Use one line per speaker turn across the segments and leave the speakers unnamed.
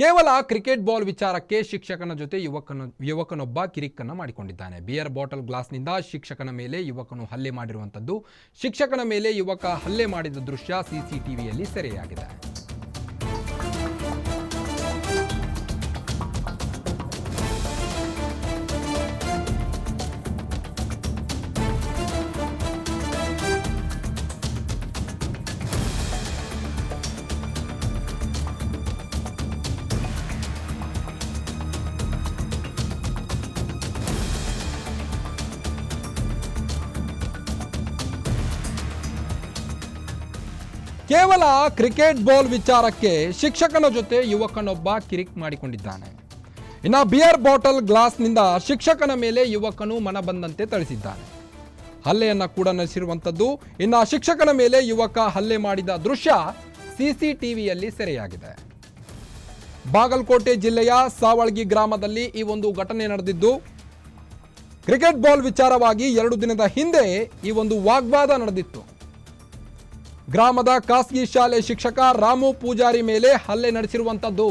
ಕೇವಲ cricket ball ವಿಚಾರಕ್ಕೆ ಶಿಕ್ಷಕನ ಜೊತೆ ಯುವಕನ, ಯುವಕನೊಬ್ಬ ಕಿರಿಕನ್ನ ಮಾಡಿಕೊಂಡಿದ್ದಾನೆ. ಬಿಯರ್ ಬಾಟಲ್ ಗ್ಲಾಸ್ನಿಂದ ಶಿಕ್ಷಕನ ಮೇಲೆ ಯುವಕನು ಹಲ್ಲೆ ಮಾಡಿರುವಂಥದ್ದು. ಶಿಕ್ಷಕನ ಮೇಲೆ ಯುವಕ ಹಲ್ಲೆ ಮಾಡಿದ ದೃಶ್ಯ ಸಿಸಿಟಿವಿಯಲ್ಲಿ ಸೆರೆಯಾಗಿದೆ. ಕೇವಲ ಕ್ರಿಕೆಟ್ ಬಾಲ್ ವಿಚಾರಕ್ಕೆ ಶಿಕ್ಷಕನ ಜೊತೆ ಯುವಕನೊಬ್ಬ ಕಿರಿಕ್ ಮಾಡಿಕೊಂಡಿದ್ದಾನೆ. ಇನ್ನು ಬಿಯರ್ ಬಾಟಲ್ ಗ್ಲಾಸ್ನಿಂದ ಶಿಕ್ಷಕನ ಮೇಲೆ ಯುವಕನು ಮನ ಬಂದಂತೆ ಥಳಿಸಿದ್ದಾನೆ. ಹಲ್ಲೆಯನ್ನು ಕೂಡ ನಡೆಸಿರುವಂಥದ್ದು, ಇನ್ನು ಶಿಕ್ಷಕನ ಮೇಲೆ ಯುವಕ ಹಲ್ಲೆ ಮಾಡಿದ ದೃಶ್ಯ ಸಿಸಿಟಿವಿಯಲ್ಲಿ ಸೆರೆಯಾಗಿದೆ. ಬಾಗಲಕೋಟೆ ಜಿಲ್ಲೆಯ ಸಾವಳ್ಗಿ ಗ್ರಾಮದಲ್ಲಿ ಈ ಒಂದು ಘಟನೆ ನಡೆದಿದ್ದು, ಕ್ರಿಕೆಟ್ ಬಾಲ್ ವಿಚಾರವಾಗಿ ಎರಡು ದಿನದ ಹಿಂದೆ ಈ ಒಂದು ವಾಗ್ವಾದ ನಡೆದಿತ್ತು. ಗ್ರಾಮದ ಖಾಸಗಿ ಶಾಲೆ ಶಿಕ್ಷಕ ರಾಮು ಪೂಜಾರಿ ಮೇಲೆ ಹಲ್ಲೆ ನಡೆಸಿರುವಂಥದ್ದು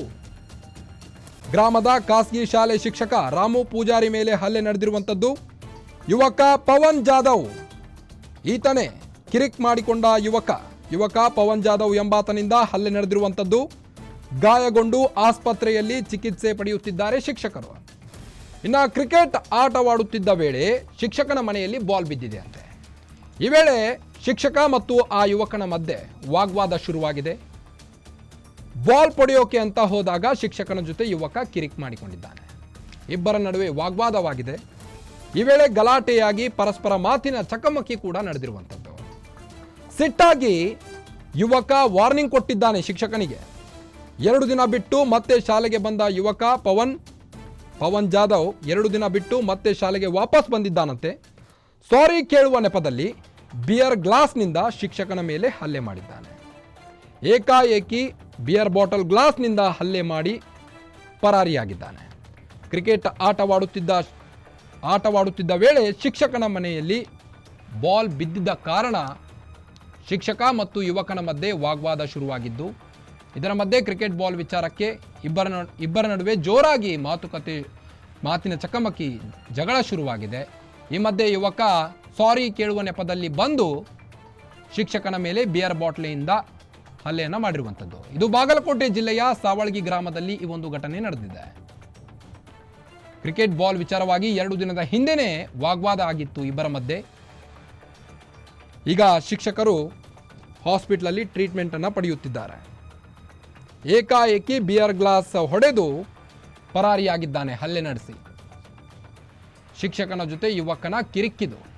ಗ್ರಾಮದ ಖಾಸಗಿ ಶಾಲೆ ಶಿಕ್ಷಕ ರಾಮು ಪೂಜಾರಿ ಮೇಲೆ ಹಲ್ಲೆ ನಡೆದಿರುವಂಥದ್ದು ಯುವಕ ಪವನ್ ಜಾಧವ್, ಈತನೇ ಕಿರಿಕ್ ಮಾಡಿಕೊಂಡ ಯುವಕ. ಯುವಕ ಪವನ್ ಜಾಧವ್ ಎಂಬಾತನಿಂದ ಹಲ್ಲೆ ನಡೆದಿರುವಂಥದ್ದು ಗಾಯಗೊಂಡು ಆಸ್ಪತ್ರೆಯಲ್ಲಿ ಚಿಕಿತ್ಸೆ ಪಡೆಯುತ್ತಿದ್ದಾರೆ ಶಿಕ್ಷಕರು. ಇನ್ನು ಕ್ರಿಕೆಟ್ ಆಟವಾಡುತ್ತಿದ್ದ ವೇಳೆ ಶಿಕ್ಷಕನ ಮನೆಯಲ್ಲಿ ಬಾಲ್ ಬಿದ್ದಿದೆ ಅಂತೆ. ಈ ವೇಳೆ ಶಿಕ್ಷಕ ಮತ್ತು ಆ ಯುವಕನ ಮಧ್ಯೆ ವಾಗ್ವಾದ ಶುರುವಾಗಿದೆ. ಬಾಲ್ ಪಡೆಯೋಕೆ ಅಂತ ಹೋದಾಗ ಶಿಕ್ಷಕನ ಜೊತೆ ಯುವಕ ಕಿರಿಕ್ ಮಾಡಿಕೊಂಡಿದ್ದಾನೆ. ಇಬ್ಬರ ನಡುವೆ ವಾಗ್ವಾದವಾಗಿದೆ. ಈ ವೇಳೆ ಗಲಾಟೆಯಾಗಿ ಪರಸ್ಪರ ಮಾತಿನ ಚಕಮಕಿ ಕೂಡ ನಡೆದಿರುವಂಥದ್ದು. ಸಿಟ್ಟಾಗಿ ಯುವಕ ವಾರ್ನಿಂಗ್ ಕೊಟ್ಟಿದ್ದಾನೆ ಶಿಕ್ಷಕನಿಗೆ. ಎರಡು ದಿನ ಬಿಟ್ಟು ಮತ್ತೆ ಶಾಲೆಗೆ ಬಂದ ಯುವಕ ಪವನ್ ಪವನ್ ಜಾಧವ್ ಎರಡು ದಿನ ಬಿಟ್ಟು ಮತ್ತೆ ಶಾಲೆಗೆ ವಾಪಸ್ ಬಂದಿದ್ದಾನಂತೆ. ಸಾರಿ ಕೇಳುವ ನೆಪದಲ್ಲಿ ಬಿಯರ್ ಗ್ಲಾಸ್ನಿಂದ ಶಿಕ್ಷಕನ ಮೇಲೆ ಹಲ್ಲೆ ಮಾಡಿದ್ದಾನೆ. ಏಕಾಏಕಿ ಬಿಯರ್ ಬಾಟಲ್ ಗ್ಲಾಸ್ನಿಂದ ಹಲ್ಲೆ ಮಾಡಿ ಪರಾರಿಯಾಗಿದ್ದಾನೆ. ಕ್ರಿಕೆಟ್ ಆಟವಾಡುತ್ತಿದ್ದ ಆಟವಾಡುತ್ತಿದ್ದ ವೇಳೆ ಶಿಕ್ಷಕನ ಮನೆಯಲ್ಲಿ ಬಾಲ್ ಬಿದ್ದಿದ್ದ ಕಾರಣ ಶಿಕ್ಷಕ ಮತ್ತು ಯುವಕನ ಮಧ್ಯೆ ವಾಗ್ವಾದ ಶುರುವಾಗಿದ್ದು, ಇದರ ಮಧ್ಯೆ ಕ್ರಿಕೆಟ್ ಬಾಲ್ ವಿಚಾರಕ್ಕೆ ಇಬ್ಬರ ಇಬ್ಬರ ನಡುವೆ ಜೋರಾಗಿ ಮಾತುಕತೆ, ಮಾತಿನ ಚಕಮಕಿ ಜಗಳ ಶುರುವಾಗಿದೆ. ಈ ಮಧ್ಯೆ ಯುವಕ ಸಾರಿ ಕೇಳುವ ನೆಪದಲ್ಲಿ ಬಂದು ಶಿಕ್ಷಕನ ಮೇಲೆ ಬಿಯರ್ ಬಾಟ್ಲಿಯಿಂದ ಹಲ್ಲೆಯನ್ನು ಮಾಡಿರುವಂಥದ್ದು. ಇದು ಬಾಗಲಕೋಟೆ ಜಿಲ್ಲೆಯ ಸಾವಳಗಿ ಗ್ರಾಮದಲ್ಲಿ ಈ ಒಂದು ಘಟನೆ ನಡೆದಿದೆ. ಕ್ರಿಕೆಟ್ ಬಾಲ್ ವಿಚಾರವಾಗಿ ಎರಡು ದಿನದ ಹಿಂದೆನೇ ವಾಗ್ವಾದ ಆಗಿತ್ತು ಇಬ್ಬರ ಮಧ್ಯೆ. ಈಗ ಶಿಕ್ಷಕರು ಹಾಸ್ಪಿಟ್ಲಲ್ಲಿ ಟ್ರೀಟ್ಮೆಂಟನ್ನು ಪಡೆಯುತ್ತಿದ್ದಾರೆ. ಏಕಾಏಕಿ ಬಿಯರ್ ಗ್ಲಾಸ್ ಹೊಡೆದು ಪರಾರಿಯಾಗಿದ್ದಾನೆ, ಹಲ್ಲೆ ನಡೆಸಿ. ಶಿಕ್ಷಕನ ಜೊತೆ ಯುವಕನ ಕಿರಿಕಿದು.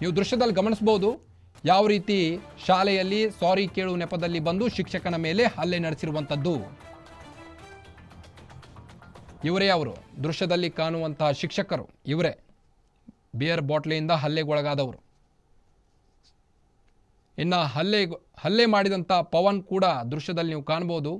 ನೀವು ದೃಶ್ಯದಲ್ಲಿ ಗಮನಿಸಬಹುದು, ಯಾವ ರೀತಿ ಶಾಲೆಯಲ್ಲಿ ಸಾರಿ ಕೇಳು ನೆಪದಲ್ಲಿ ಬಂದು ಶಿಕ್ಷಕನ ಮೇಲೆ ಹಲ್ಲೆ ನಡೆಸಿರುವಂಥದ್ದು. ಇವರೇ ಅವರು, ದೃಶ್ಯದಲ್ಲಿ ಕಾಣುವಂತಹ ಶಿಕ್ಷಕರು ಇವರೇ, ಬಿಯರ್ ಬಾಟ್ಲಿಯಿಂದ ಹಲ್ಲೆಗೊಳಗಾದವರು. ಇನ್ನು ಹಲ್ಲೆ ಹಲ್ಲೆ ಮಾಡಿದಂಥ ಪವನ್ ಕೂಡ ದೃಶ್ಯದಲ್ಲಿ ನೀವು ಕಾಣ್ಬೋದು